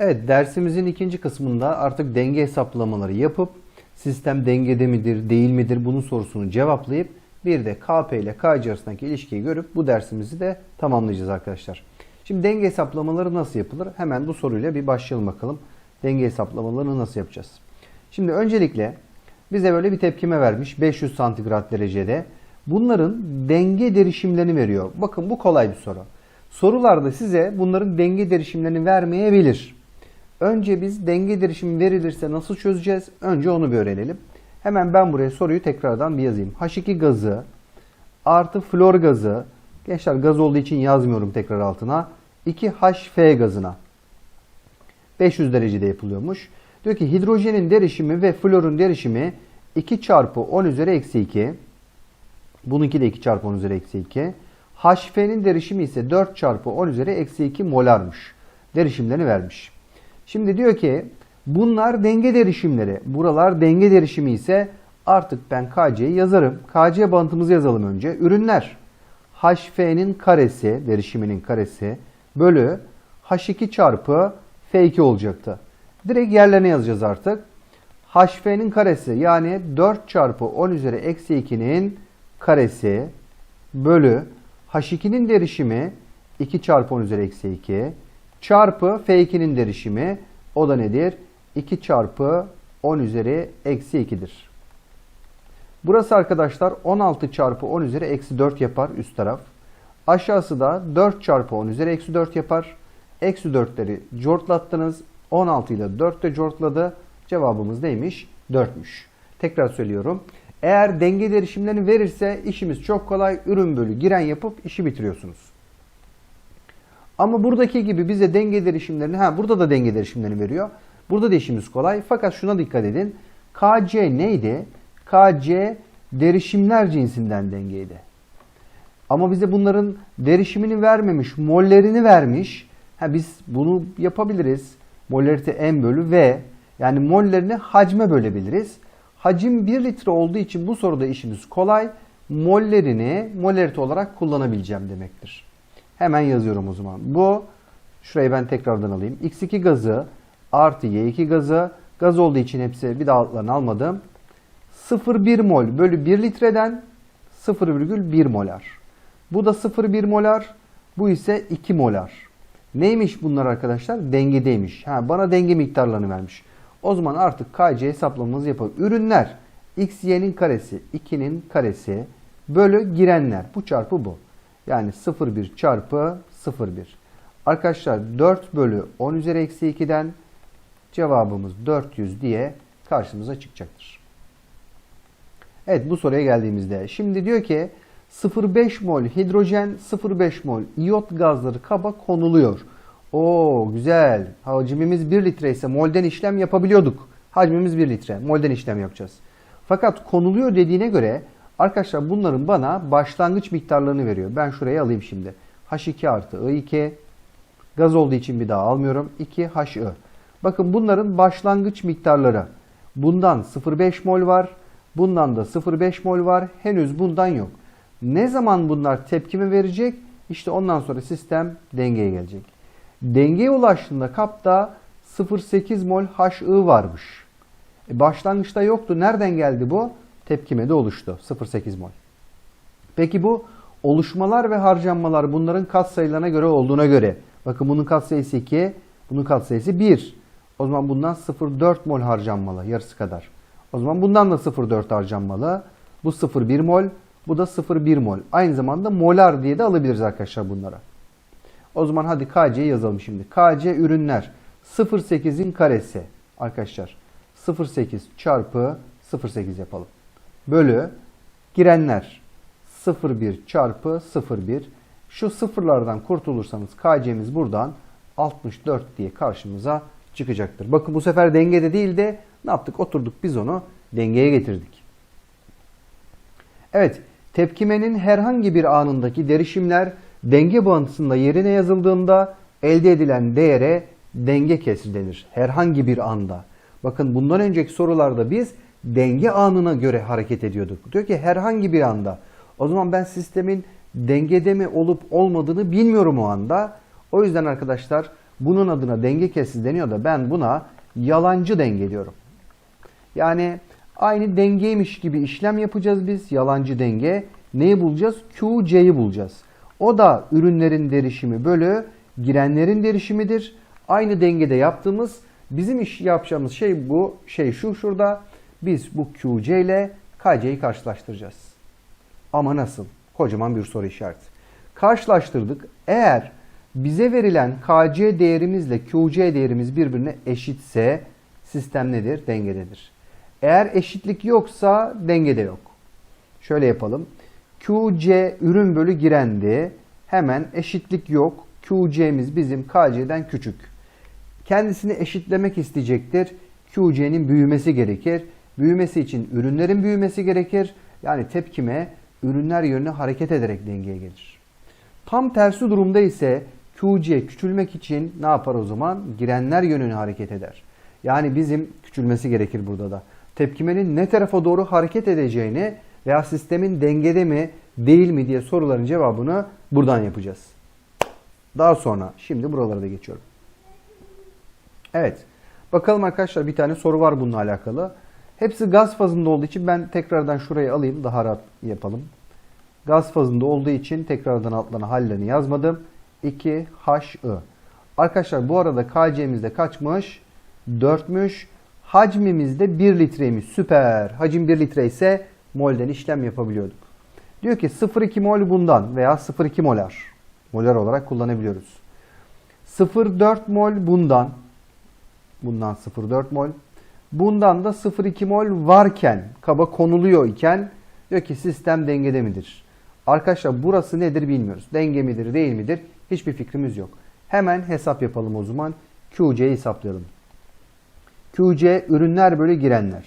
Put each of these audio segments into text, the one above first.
Evet dersimizin ikinci kısmında artık denge hesaplamaları yapıp sistem dengede midir değil midir bunun sorusunu cevaplayıp bir de KP ile KC arasındaki ilişkiyi görüp bu dersimizi de tamamlayacağız arkadaşlar. Şimdi denge hesaplamaları nasıl yapılır? Hemen bu soruyla bir başlayalım bakalım. Denge hesaplamalarını nasıl yapacağız? Şimdi öncelikle bize böyle bir tepkime vermiş 500 santigrat derecede. Bunların denge derişimlerini veriyor. Bakın bu kolay bir soru. Sorularda size bunların denge derişimlerini vermeyebilir. Önce biz denge derişimi verilirse nasıl çözeceğiz? Önce onu bir öğrenelim. Hemen ben buraya soruyu tekrardan bir yazayım. H2 gazı artı flor gazı. Gençler gaz olduğu için yazmıyorum tekrar altına. 2HF gazına. 500 derecede yapılıyormuş. Diyor ki hidrojenin derişimi ve florun derişimi 2 çarpı 10 üzeri eksi 2. Bununki de 2 çarpı 10 üzeri eksi 2. HF'nin derişimi ise 4 çarpı 10 üzeri eksi 2 molarmış. Derişimlerini vermiş. Şimdi diyor ki bunlar denge derişimleri. Buralar denge derişimi ise artık ben KC'yi yazarım. KC bantımızı yazalım önce. Ürünler HF'nin karesi, derişiminin karesi bölü H2 çarpı F2 olacaktı. Direkt yerlerine yazacağız artık. HF'nin karesi yani 4 çarpı 10 üzeri eksi 2'nin karesi bölü H2'nin derişimi 2 çarpı 10 üzeri eksi 2 çarpı F2'nin derişimi o da nedir? 2 çarpı 10 üzeri eksi 2'dir. Burası arkadaşlar 16 çarpı 10 üzeri eksi 4 yapar üst taraf. Aşağısı da 4 çarpı 10 üzeri eksi 4 yapar. Eksi 4'leri cortlattınız. 16 ile 4 de cortladı. Cevabımız neymiş? 4'müş. Tekrar söylüyorum. Eğer denge derişimlerini verirse işimiz çok kolay. Ürün bölü giren yapıp işi bitiriyorsunuz. Ama buradaki gibi bize denge derişimlerini, ha burada da denge derişimlerini veriyor. Burada da işimiz kolay. Fakat şuna dikkat edin. KC neydi? KC derişimler cinsinden dengeydi. Ama bize bunların derişimini vermemiş, mollerini vermiş. Ha biz bunu yapabiliriz. Molarite M bölü V. Yani mollerini hacme bölebiliriz. Hacim 1 litre olduğu için bu soruda işimiz kolay. Mollerini molarite olarak kullanabileceğim demektir. Hemen yazıyorum o zaman. Bu, şurayı ben tekrardan alayım. X2 gazı artı Y2 gazı. Gaz olduğu için hepsi bir daha altlarını almadım. 0,1 mol bölü 1 litreden 0,1 molar. Bu da 0,1 molar. Bu ise 2 molar. Neymiş bunlar arkadaşlar? Dengedeymiş. Ha, bana denge miktarlarını vermiş. O zaman artık KC hesaplamamızı yapalım. Ürünler x, y'nin karesi, 2'nin karesi bölü girenler. Bu çarpı bu. Yani 0,1 çarpı 0,1. Arkadaşlar 4 bölü 10 üzeri eksi 2'den cevabımız 400 diye karşımıza çıkacaktır. Evet bu soruya geldiğimizde. Şimdi diyor ki 0,5 mol hidrojen 0,5 mol iyot gazları kaba konuluyor. Oo güzel. Hacmimiz 1 litre ise molden işlem yapabiliyorduk. Hacmimiz 1 litre. Molden işlem yapacağız. Fakat konuluyor dediğine göre arkadaşlar bunların bana başlangıç miktarlarını veriyor. Ben şuraya alayım şimdi. H2 artı I2 gaz olduğu için bir daha almıyorum. 2HI. Bakın bunların başlangıç miktarları. Bundan 0,5 mol var. Bundan da 0,5 mol var. Henüz bundan yok. Ne zaman bunlar tepkimi verecek? İşte ondan sonra sistem dengeye gelecek. Dengeye ulaştığında kapta 0,8 mol HI varmış. E başlangıçta yoktu. Nereden geldi bu? Tepkimede oluştu. 0,8 mol. Peki bu oluşmalar ve harcanmalar bunların katsayılarına göre olduğuna göre. Bakın bunun katsayısı 2, bunun katsayısı 1. O zaman bundan 0,4 mol harcanmalı. Yarısı kadar. O zaman bundan da 0,4 harcanmalı. Bu 0,1 mol. Bu da 0,1 mol. Aynı zamanda molar diye de alabiliriz arkadaşlar bunlara. O zaman hadi KC'yi yazalım şimdi. KC ürünler 0,8'in karesi arkadaşlar. 0,8 çarpı 0,8 yapalım. Bölü girenler 0,1 çarpı 0,1. Şu sıfırlardan kurtulursanız KC'miz buradan 64 diye karşımıza çıkacaktır. Bakın bu sefer dengede değil de ne yaptık? Oturduk biz onu dengeye getirdik. Evet, tepkimenin herhangi bir anındaki derişimler denge bağıntısında yerine yazıldığında elde edilen değere denge kesri denir. Herhangi bir anda. Bakın bundan önceki sorularda biz denge anına göre hareket ediyorduk. Diyor ki herhangi bir anda. O zaman ben sistemin dengede mi olup olmadığını bilmiyorum o anda. O yüzden arkadaşlar Bunun adına denge kesisi deniyor da ben buna yalancı denge diyorum. Yani aynı dengeymiş gibi işlem yapacağız biz. Yalancı denge. Neyi bulacağız? QC'yi bulacağız. O da ürünlerin derişimi bölü girenlerin derişimidir. Aynı dengede yaptığımız bizim iş yapacağımız şey bu. Şey şu şurada. Biz bu QC ile KC'yi karşılaştıracağız. Ama nasıl? Kocaman bir soru işareti. Karşılaştırdık. Eğer bize verilen KC değerimizle QC değerimiz birbirine eşitse sistem nedir? Dengededir. Eğer eşitlik yoksa dengede yok. Şöyle yapalım. QC ürün bölü girendi. Hemen eşitlik yok. QC'miz bizim KC'den küçük. Kendisini eşitlemek isteyecektir. QC'nin büyümesi gerekir. Büyümesi için ürünlerin büyümesi gerekir. Yani tepkime ürünler yönüne hareket ederek dengeye gelir. Tam tersi durumda ise QC küçülmek için ne yapar o zaman? Girenler yönüne hareket eder. Yani bizim küçülmesi gerekir burada da. Tepkimenin ne tarafa doğru hareket edeceğini veya sistemin dengede mi değil mi diye soruların cevabını buradan yapacağız. Daha sonra şimdi buralara da geçiyorum. Evet. Bakalım arkadaşlar bir tane soru var bununla alakalı. Hepsi gaz fazında olduğu için ben tekrardan şurayı alayım daha rahat yapalım. Gaz fazında olduğu için tekrardan altlarına hallerini yazmadım. 2HI. Arkadaşlar bu arada KC'mizde kaçmış? 4'müş. Hacmimizde 1 litreymiş. Süper. Hacim 1 litre ise molden işlem yapabiliyorduk. Diyor ki 0,2 mol bundan veya 0,2 molar. Molar olarak kullanabiliyoruz. 0,4 mol bundan. Bundan 0,4 mol. Bundan da 0,2 mol varken, kaba konuluyor iken diyor ki sistem dengede midir? Arkadaşlar burası nedir bilmiyoruz. Denge midir değil midir? Hiçbir fikrimiz yok. Hemen hesap yapalım o zaman. QC'yi hesaplayalım. QC ürünler bölü girenler.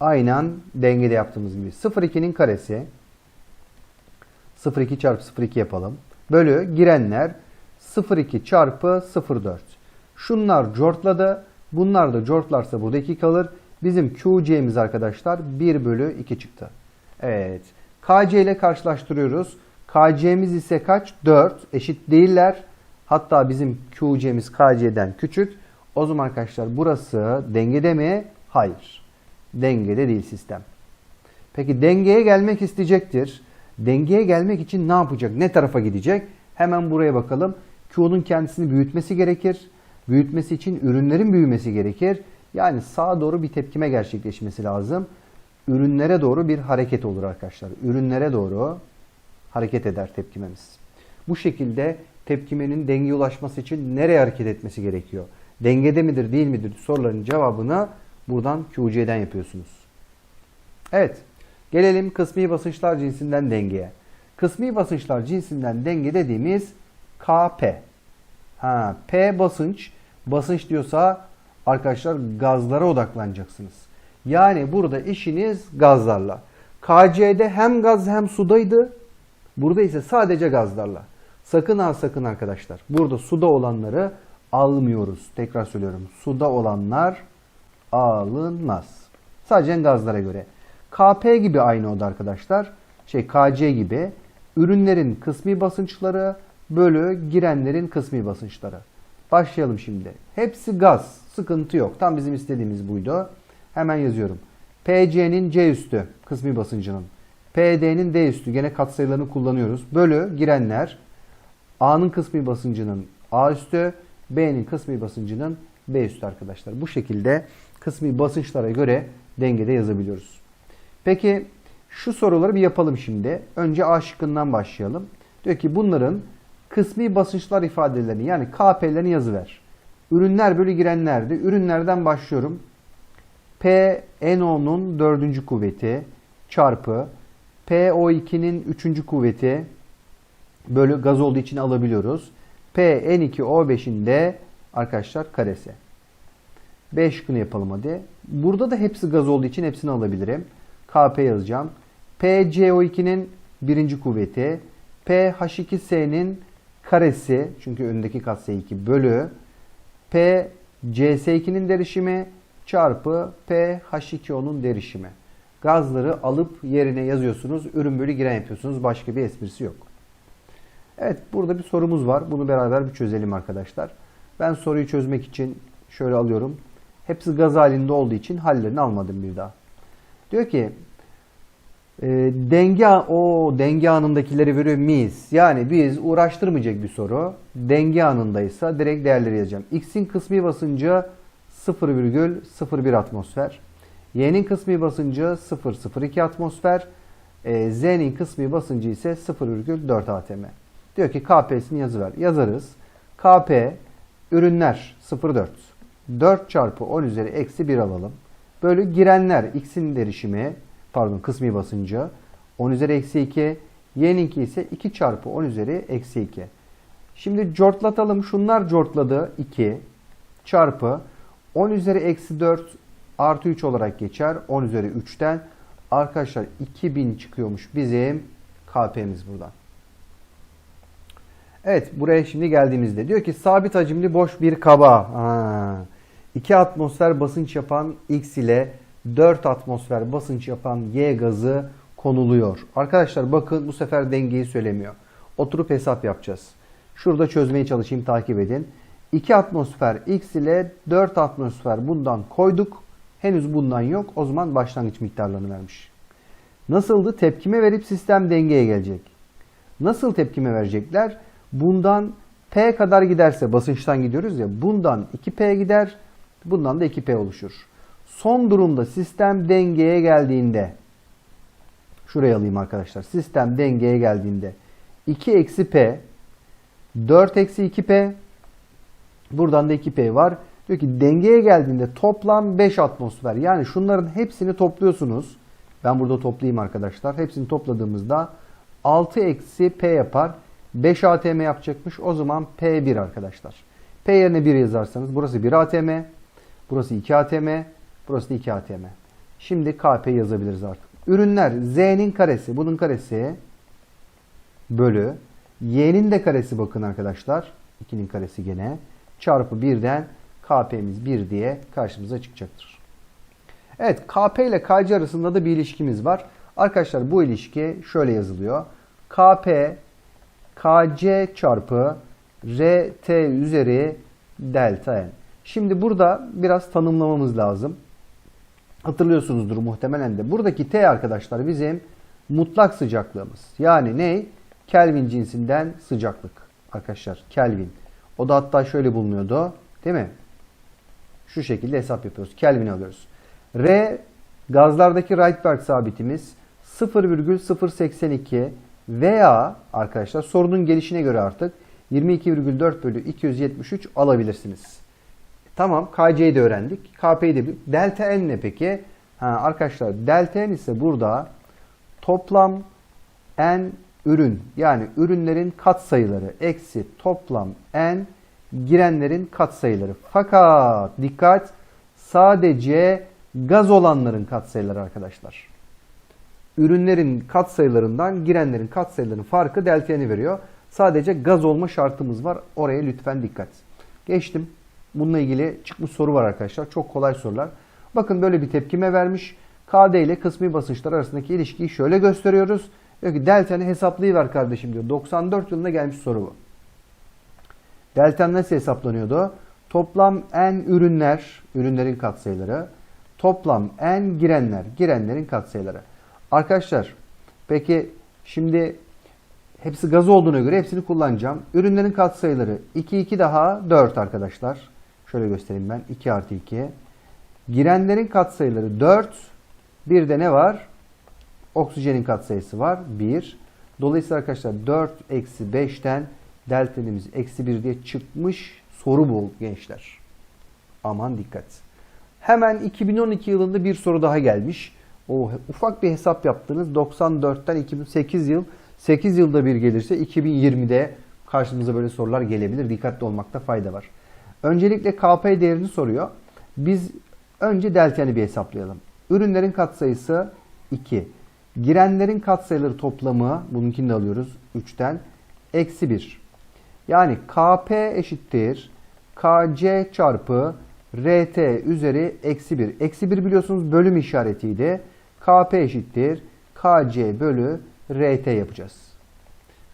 Aynen dengede yaptığımız gibi. 0,2'nin karesi 0,2 çarpı 0,2 yapalım. Bölü girenler 0,2 çarpı 0,4. Şunlar cortladı. Bunlar da cortlarsa burada 2 kalır. Bizim QC'miz arkadaşlar 1 bölü 2 çıktı. Evet. KC ile karşılaştırıyoruz. KC'miz ise kaç? 4. Eşit değiller. Hatta bizim QC'miz KC'den küçük. O zaman arkadaşlar burası dengede mi? Hayır. Dengede değil sistem. Peki dengeye gelmek isteyecektir. Dengeye gelmek için ne yapacak? Ne tarafa gidecek? Hemen buraya bakalım. Q'nun kendisini büyütmesi gerekir. Büyütmesi için ürünlerin büyümesi gerekir. Yani sağa doğru bir tepkime gerçekleşmesi lazım. Ürünlere doğru bir hareket olur arkadaşlar. Ürünlere doğru hareket eder tepkimemiz. Bu şekilde tepkimenin dengeye ulaşması için nereye hareket etmesi gerekiyor? Dengede midir değil midir soruların cevabını buradan QC'den yapıyorsunuz. Evet. Gelelim kısmi basınçlar cinsinden dengeye. Kısmi basınçlar cinsinden denge dediğimiz KP. Ha, P basınç. Basınç diyorsa arkadaşlar gazlara odaklanacaksınız. Yani burada işiniz gazlarla. KC'de hem gaz hem sudaydı. Burada ise sadece gazlarla. Sakın ha sakın arkadaşlar. Burada suda olanları almıyoruz. Tekrar söylüyorum. Suda olanlar alınmaz. Sadece gazlara göre. KP gibi aynı o da arkadaşlar. Şey KC gibi. Ürünlerin kısmi basınçları bölü girenlerin kısmi basınçları. Başlayalım şimdi. Hepsi gaz. Sıkıntı yok. Tam bizim istediğimiz buydu. Hemen yazıyorum. PC'nin C üstü kısmi basıncının. PD'nin D üstü gene katsayılarını kullanıyoruz. Bölü girenler. A'nın kısmi basıncının A üstü. B'nin kısmi basıncının B üstü arkadaşlar. Bu şekilde kısmi basınçlara göre dengede yazabiliyoruz. Peki şu soruları bir yapalım şimdi. Önce A şıkkından başlayalım. Diyor ki bunların kısmi basınçlar ifadelerini yani KP'lerini yazıver. Ürünler bölü girenlerdi. Ürünlerden başlıyorum. P NO'nun dördüncü kuvveti çarpı PO2'nin üçüncü kuvveti bölü gaz olduğu için alabiliyoruz. P N2O5'in de arkadaşlar karesi. B şıkkını yapalım hadi. Burada da hepsi gaz olduğu için hepsini alabilirim. KP yazacağım. PCO2'nin birinci kuvveti. PH2S'nin karesi çünkü önündeki katsayı 2 bölü P CS2'nin derişimi çarpı P H2O'nun derişimi. Gazları alıp yerine yazıyorsunuz. Ürün bölü giren yapıyorsunuz. Başka bir esprisi yok. Evet burada bir sorumuz var. Bunu beraber bir çözelim arkadaşlar. Ben soruyu çözmek için şöyle alıyorum. Hepsi gaz halinde olduğu için hallerini almadım bir daha. Diyor ki e, denge o denge anındakileri veriyor miyiz? Yani biz uğraştırmayacak bir soru. Denge anındaysa direkt değerleri yazacağım. X'in kısmi basıncı 0,01 atmosfer. Y'nin kısmi basıncı 0,02 atmosfer. E, Z'nin kısmi basıncı ise 0,4 atm. Diyor ki KP'sini yazıver. Yazarız. KP ürünler 0,4. 4 çarpı 10 üzeri eksi 1 alalım. Bölü girenler X'in derişimi pardon kısmi basıncı 10 üzeri eksi 2. Y'ninki ise 2 çarpı 10 üzeri eksi 2. Şimdi cortlatalım. Şunlar cortladı 2 çarpı 10 üzeri eksi 4 artı 3 olarak geçer. 10 üzeri 3'ten arkadaşlar 2000 çıkıyormuş bizim KP'miz buradan. Evet buraya şimdi geldiğimizde diyor ki sabit hacimli boş bir kaba. Ha. 2 atmosfer basınç yapan X ile 4 atmosfer basınç yapan Y gazı konuluyor. Arkadaşlar bakın bu sefer dengeyi söylemiyor. Oturup hesap yapacağız. Şurada çözmeye çalışayım takip edin. 2 atmosfer X ile 4 atmosfer bundan koyduk. Henüz bundan yok. O zaman başlangıç miktarlarını vermiş. Nasıldı? Tepkime verip sistem dengeye gelecek. Nasıl tepkime verecekler? Bundan P kadar giderse basınçtan gidiyoruz ya bundan 2P gider bundan da 2P oluşur. Son durumda sistem dengeye geldiğinde şuraya alayım arkadaşlar. Sistem dengeye geldiğinde 2 eksi P 4 eksi 2P buradan da 2P var. Diyor ki dengeye geldiğinde toplam 5 atmosfer. Yani şunların hepsini topluyorsunuz. Ben burada toplayayım arkadaşlar. Hepsini topladığımızda 6 eksi P yapar. 5 ATM yapacakmış. O zaman P1 arkadaşlar. P yerine 1 yazarsanız burası 1 ATM. Burası 2 ATM. Burası da 2 ATM. Şimdi KP yazabiliriz artık. Ürünler Z'nin karesi. Bunun karesi bölü. Y'nin de karesi bakın arkadaşlar. 2'nin karesi gene. Çarpı 1'den KP'miz 1 diye karşımıza çıkacaktır. Evet KP ile KC arasında da bir ilişkimiz var. Arkadaşlar bu ilişki şöyle yazılıyor. KP KC çarpı RT üzeri delta N. Şimdi burada biraz tanımlamamız lazım. Hatırlıyorsunuzdur muhtemelen de. Buradaki T arkadaşlar bizim mutlak sıcaklığımız. Yani ne? Kelvin cinsinden sıcaklık. Arkadaşlar Kelvin. O da hatta şöyle bulunuyordu. Değil mi? Şu şekilde hesap yapıyoruz. Kelvin alıyoruz. R gazlardaki Rydberg sabitimiz 0,082 veya arkadaşlar sorunun gelişine göre artık 22,4 bölü 273 alabilirsiniz. Tamam KC'yi de öğrendik. KP'yi de bildik. Delta N ne peki? Ha, arkadaşlar delta N ise burada toplam N ürün yani ürünlerin katsayıları eksi toplam N girenlerin katsayıları. Fakat dikkat sadece gaz olanların katsayıları arkadaşlar. Ürünlerin katsayılarından girenlerin katsayılarının farkı delta'ni veriyor. Sadece gaz olma şartımız var. Oraya lütfen dikkat. Geçtim. Bununla ilgili çıkmış soru var arkadaşlar. Çok kolay sorular. Bakın böyle bir tepkime vermiş. KD ile kısmi basınçlar arasındaki ilişkiyi şöyle gösteriyoruz. Diyor ki delta'nı hesaplayıver kardeşim diyor. 94 yılında gelmiş soru bu. Delta nasıl hesaplanıyordu? Toplam n ürünler, ürünlerin katsayıları. Toplam n girenler, girenlerin katsayıları. Arkadaşlar peki şimdi hepsi gaz olduğuna göre hepsini kullanacağım. Ürünlerin katsayıları 2, 2 daha 4 arkadaşlar. Şöyle göstereyim ben. 2 artı 2. Girenlerin katsayıları 4. Bir de ne var? Oksijenin katsayısı var. 1. Dolayısıyla arkadaşlar 4 eksi 5'ten delta'nımız eksi 1 diye çıkmış soru bu gençler. Aman dikkat. Hemen 2012 yılında bir soru daha gelmiş. O ufak bir hesap yaptınız. 94'ten 2008 yıl. 8 yılda bir gelirse 2020'de karşımıza böyle sorular gelebilir. Dikkatli olmakta fayda var. Öncelikle KP değerini soruyor. Biz önce delta'nı bir hesaplayalım. Ürünlerin katsayısı 2. Girenlerin katsayıları toplamı, bununkini de alıyoruz 3'ten, eksi 1. Yani KP eşittir KC çarpı RT üzeri eksi 1. Eksi 1 biliyorsunuz bölüm işaretiydi. KP eşittir KC bölü RT yapacağız.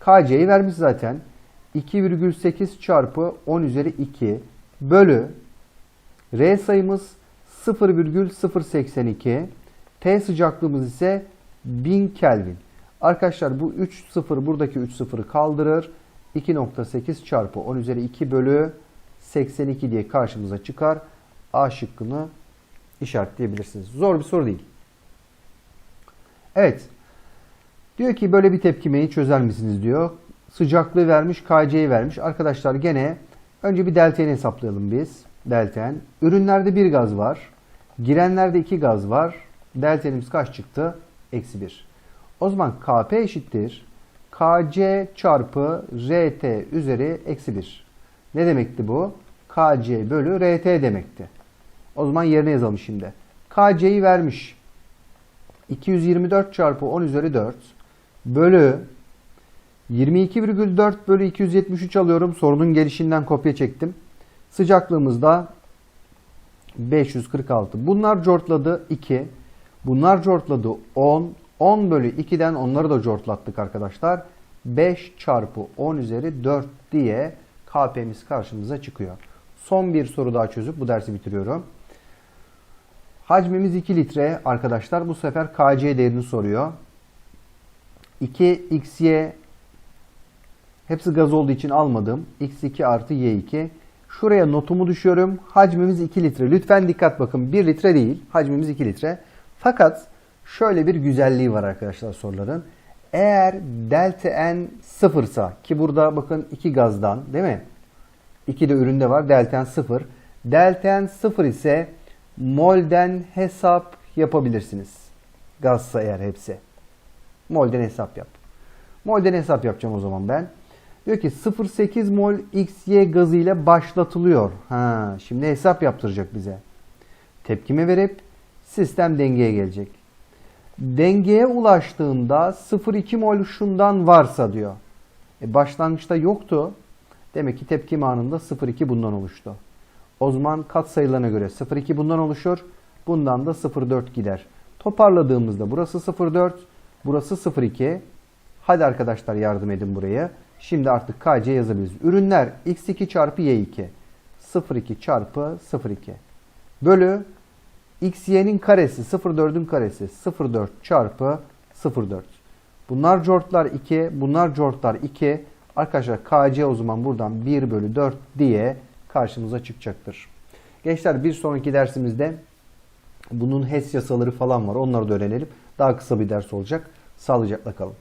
KC'yi vermiş zaten. 2,8 çarpı 10 üzeri 2 bölü R sayımız 0,082 T sıcaklığımız ise 1000 Kelvin. Arkadaşlar bu 3 sıfır buradaki 3 sıfırı kaldırır. 2.8 çarpı 10 üzeri 2 bölü 82 diye karşımıza çıkar. A şıkkını işaretleyebilirsiniz. Zor bir soru değil. Evet. Diyor ki böyle bir tepkimeyi çözer misiniz diyor. Sıcaklığı vermiş, KC'yi vermiş. Arkadaşlar gene önce bir delta'nı hesaplayalım biz. Delten. Ürünlerde bir gaz var. Girenlerde iki gaz var. Deltenimiz kaç çıktı? Eksi 1. O zaman Kp eşittir. Kc çarpı Rt üzeri eksi 1. Ne demekti bu? Kc bölü Rt demekti. O zaman yerine yazalım şimdi. Kc'yi vermiş. 224 çarpı 10 üzeri 4 bölü 22,4 bölü 273 alıyorum. Sorunun gelişinden kopya çektim. Sıcaklığımız da 546. Bunlar cortladı 2. Bunlar cortladı 10. 10 bölü 2'den onları da cortlattık arkadaşlar. 5 çarpı 10 üzeri 4 diye KP'miz karşımıza çıkıyor. Son bir soru daha çözüp bu dersi bitiriyorum. Hacmimiz 2 litre arkadaşlar. Bu sefer KC değerini soruyor. 2 XY hepsi gaz olduğu için almadım. X2 artı Y2. Şuraya notumu düşüyorum. Hacmimiz 2 litre. Lütfen dikkat bakın. 1 litre değil. Hacmimiz 2 litre. Fakat şöyle bir güzelliği var arkadaşlar soruların. Eğer delta n sıfırsa ki burada bakın 2 gazdan değil mi? 2 de üründe var. Delta n 0. Delta n 0 ise molden hesap yapabilirsiniz. Gazsa eğer hepsi. Molden hesap yap. Molden hesap yapacağım o zaman ben. Diyor ki 0.8 mol XY gazı ile başlatılıyor. Ha, şimdi hesap yaptıracak bize. Tepkime verip sistem dengeye gelecek. Dengeye ulaştığında 0.2 mol şundan varsa diyor. E başlangıçta yoktu. Demek ki tepkime anında 0.2 bundan oluştu. O zaman kat sayılarına göre 0.2 bundan oluşur. Bundan da 0.4 gider. Toparladığımızda burası 0.4, burası 0.2. Hadi arkadaşlar yardım edin buraya. Şimdi artık KC yazabiliriz. Ürünler x2 çarpı y2. 0.2 çarpı 0.2. Bölü xy'nin karesi 0.4'ün karesi 0.4 çarpı 0.4. Bunlar cortlar 2, bunlar cortlar 2. Arkadaşlar KC o zaman buradan 1 bölü 4 diye karşımıza çıkacaktır. Gençler bir sonraki dersimizde bunun HES yasaları falan var. Onları da öğrenelim. Daha kısa bir ders olacak. Sağlıcakla kalın.